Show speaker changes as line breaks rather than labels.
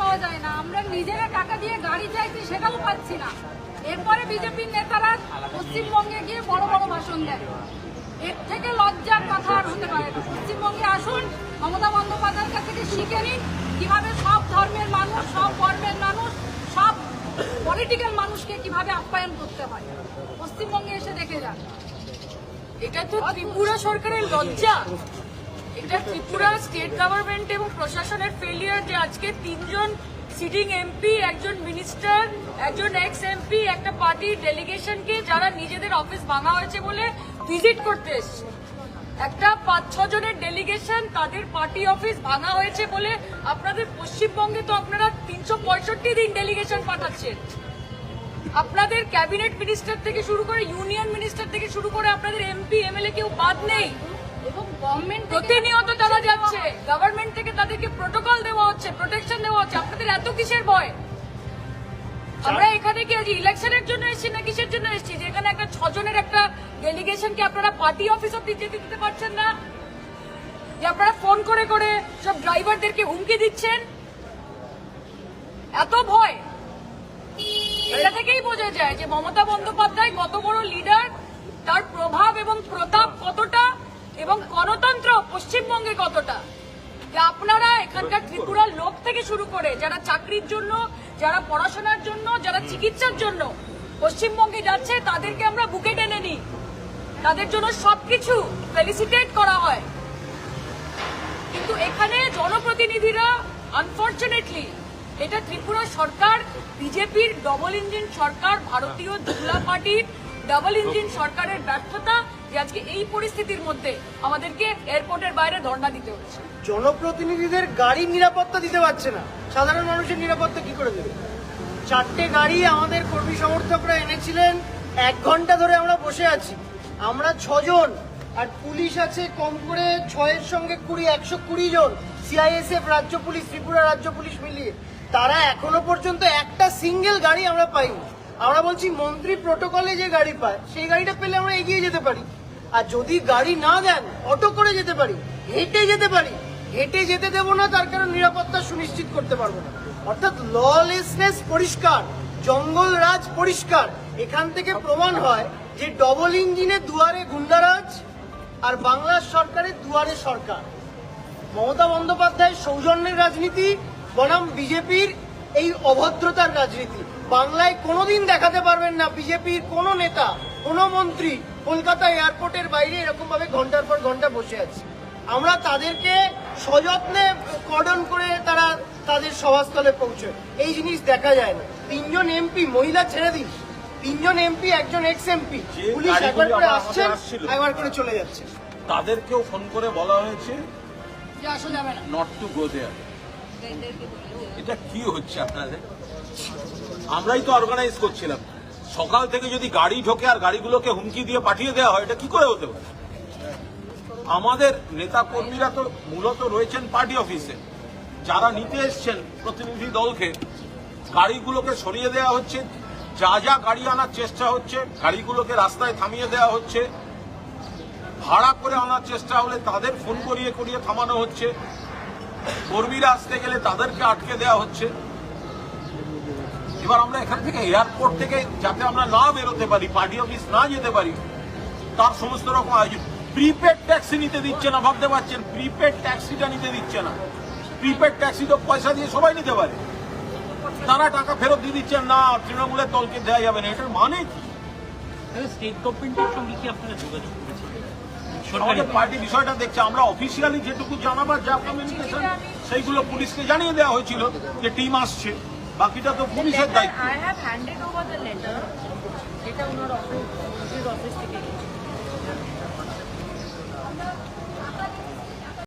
পাওয়া যায় না। আমরা নিজেরা টাকা দিয়ে গাড়ি চাইছি, সেটাও পাচ্ছি না। এরপরে বিজেপির নেতারা পশ্চিমবঙ্গে গিয়ে বড় বড় ভাষণ দেন। এর থেকে লজ্জার কথা আর হতে পারে না। পশ্চিমবঙ্গে আসুন, মমতা বন্দ্যোপাধ্যায়ের কাছ থেকে শিখে নিন কীভাবে সব ধর্মের মানুষ, সব বর্ণের মানুষ, সব পলিটিক্যাল মানুষকে কীভাবে আপ্যায়ন করতে হয়। পশ্চিমবঙ্গে এসে দেখে যান।
এটা তো ত্রিপুরা সরকারের লজ্জা। এটা ত্রিপুরা স্টেট গভর্নমেন্ট এবং প্রশাসনের ফেলিয়ার যে আজকে তিনজন সিটিং এমপি একজন মিনিস্টার একজন এক্স এমপি একটা পার্টির ডেলিগেশনকে যারা নিজেদের অফিস ভাঙা হয়েছে বলে ভিজিট করতে এসছে। একটা পাঁচ, ছ জনের ডেলিগেশন তাদের পার্টি অফিস ভাঙা হয়েছে বলে আপনাদের পশ্চিমবঙ্গে তো আপনারা তিনশো পঁয়ষট্টি দিন ডেলিগেশন পাঠাচ্ছেন। আপনাদের ক্যাবিনেট মিনিস্টার থেকে শুরু করে ইউনিয়ন মিনিস্টার থেকে শুরু করে আপনাদের এমপি এমএলএ কেউ বাদ নেই।
এবং গভর্নমেন্ট
প্রতিনিয়ত তারা যাচ্ছে। গভর্নমেন্ট থেকে তাদেরকে প্রোটোকল দেওয়া হচ্ছে প্রোটেকশন দেওয়া হচ্ছে। আপনাদের এত কিসের ভয়? আমরা এখানে কি আজ ইলেকশনের জন্য এসেছি না কিসের জন্য এসেছি? যে এখানে একটা ছজনের একটা ডেলিগেশনকে আপনারা পার্টি অফিস অব্দি যেতে দিতে পারছেন না? যে আপনারা ফোন করে করে সব ড্রাইভারদেরকে হুমকি দিচ্ছেন? এত ভয়। এটা থেকেই বোঝা যায় যে মমতা বন্দ্যোপাধ্যায় কত বড় লিডার তার প্রভাব এবং এবং গণতন্ত্র পশ্চিমবঙ্গে কতটা? যে আপনারা এখানকার ত্রিপুরার লোক থেকে শুরু করে যারা চাকরির জন্য যারা পড়াশোনার জন্য যারা চিকিৎসার জন্য পশ্চিমবঙ্গে যাচ্ছে তাদেরকে আমরা বুকে টেনে নিই। তাদের জন্য সবকিছু ফেলিসিটেট করা হয়। কিন্তু এখানে জনপ্রতিনিধিরা আনফর্চুনেটলি এটা ত্রিপুরা সরকার বিজেপির ডবল ইঞ্জিন সরকার ভারতীয় জনতা পার্টির ডবল ইঞ্জিন সরকারের ব্যর্থতা যে আজকে এই পরিস্থিতির মধ্যে আমাদেরকে এয়ারপোর্টের বাইরে ধর্ণা দিতে হচ্ছে।
জনপ্রতিনিধিদের গাড়ির নিরাপত্তা দিতে পারছে না। সাধারণ মানুষের নিরাপত্তা কি করে দেবে? চারটে গাড়ি আমাদের কর্মী সমর্থকরা এনেছিলেন। এক ঘণ্টা ধরে আমরা বসে আছি। আমরা ছজন, আর পুলিশ আছে কম করে ছয়ের সঙ্গে কুড়ি, একশো কুড়ি জন। সিআইএসএফ রাজ্য পুলিশ, ত্রিপুরা রাজ্য পুলিশ মিলিয়ে। তারা এখনও পর্যন্ত একটা সিঙ্গেল গাড়ি আমরা পাইনি। আমরা বলছি, মন্ত্রী প্রোটোকলে যে গাড়ি পায়, সেই গাড়িটা পেলে আমরা এগিয়ে যেতে পারি। আর যদি গাড়ি না দেন, অটো করে যেতে পারি, হেঁটে যেতে পারি। হেঁটে যেতে দেবো না, তার কারণ নিরাপত্তা সুনিশ্চিত করতে পারব না। অর্থাৎ ললেসনেস পরিষ্কার, জঙ্গল রাজ পরিষ্কার। এখান থেকে প্রমাণ হয় যে ডবল ইঞ্জিনের দুয়ারে গুন্ডারাজ আর বাংলার সরকারের দুয়ারে সরকার। মমতা বন্দ্যোপাধ্যায় সৌজন্যের রাজনীতি বনাম বিজেপির এই অভদ্রতার রাজনীতি। বাংলায় কোনোদিন দেখাতে পারবেন না বিজেপির কোনো নেতা, কোনো মন্ত্রী কলকাতা এয়ারপোর্টের বাইরে এরকম ভাবে ঘণ্টার পর ঘণ্টা বসে আছে। আমরা তাদেরকে সযত্নে কর্ডন করে তারা তাদের সভাস্থলে পৌঁছয় এই জিনিস দেখা যায় না। তিনজন এমপি মহিলা ছেড়ে দিন তিনজন এমপি একজন এক্স এমপি পুলিশ একবার করে আসছেন
হাতে
একবার করে চলে যাচ্ছে।
তাদেরকেও ফোন করে বলা হয়েছে
যে আসা যাবে না।
নট টু গো দেয়ার এটা কি হচ্ছে আপনাদের? আমরাই তো অর্গানাইজ করছিলাম। সকাল থেকে যদি গাড়ি ঢোকে আর গাড়িগুলোকে হুমকি দিয়ে পাঠিয়ে দেওয়া হয়, এটা কি করে হতে পারে? আমাদের নেতা কর্মীরা তো মূলত রয়েছেন পার্টি অফিসে। যারা নিতে এসছেন প্রতিনিধি দলকে, গাড়িগুলোকে সরিয়ে দেওয়া হচ্ছে। যা যা গাড়ি আনার চেষ্টা হচ্ছে, গাড়িগুলোকে রাস্তায় থামিয়ে দেওয়া হচ্ছে। ভাড়া করে আনার চেষ্টা হলে তাদের ফোন করিয়ে করিয়ে থামানো হচ্ছে। কর্মীরা আসতে গেলে তাদেরকে আটকে দেওয়া হচ্ছে। এবার আমরা এখান থেকে এয়ারপোর্ট থেকে যাতে আমরা না বেরোতে পারি পার্টি অফিস না যেতে পারি তার সমস্ত রকম আয়োজন। প্রিপেড ট্যাক্সি নিতে দিচ্ছে না ভাবতে পারছেন? প্রিপেড ট্যাক্সিটা নিতে দিচ্ছে না। প্রিপেড ট্যাক্সি তো পয়সা দিয়ে সবাই নিতে পারে। তারা টাকা ফেরত দিয়ে দিচ্ছেন না তৃণমূলের দলকে দেওয়া যাবে না। এটার মানে কি?
স্টেট গভর্নমেন্টের সঙ্গে কি আপনারা যোগাযোগ
আমাদের পার্টি বিষয়টা দেখছে আমরা অফিসিয়ালি যেটুকু জানাবার যা কমিউনিকেশন সেইগুলো পুলিশকে জানিয়ে দেওয়া হয়েছিল যে টিম আসছে। বাকিটা তো পুলিশের দায়িত্ব।
I have handed over the letter যেটা ওনার অফিস অফিস থেকে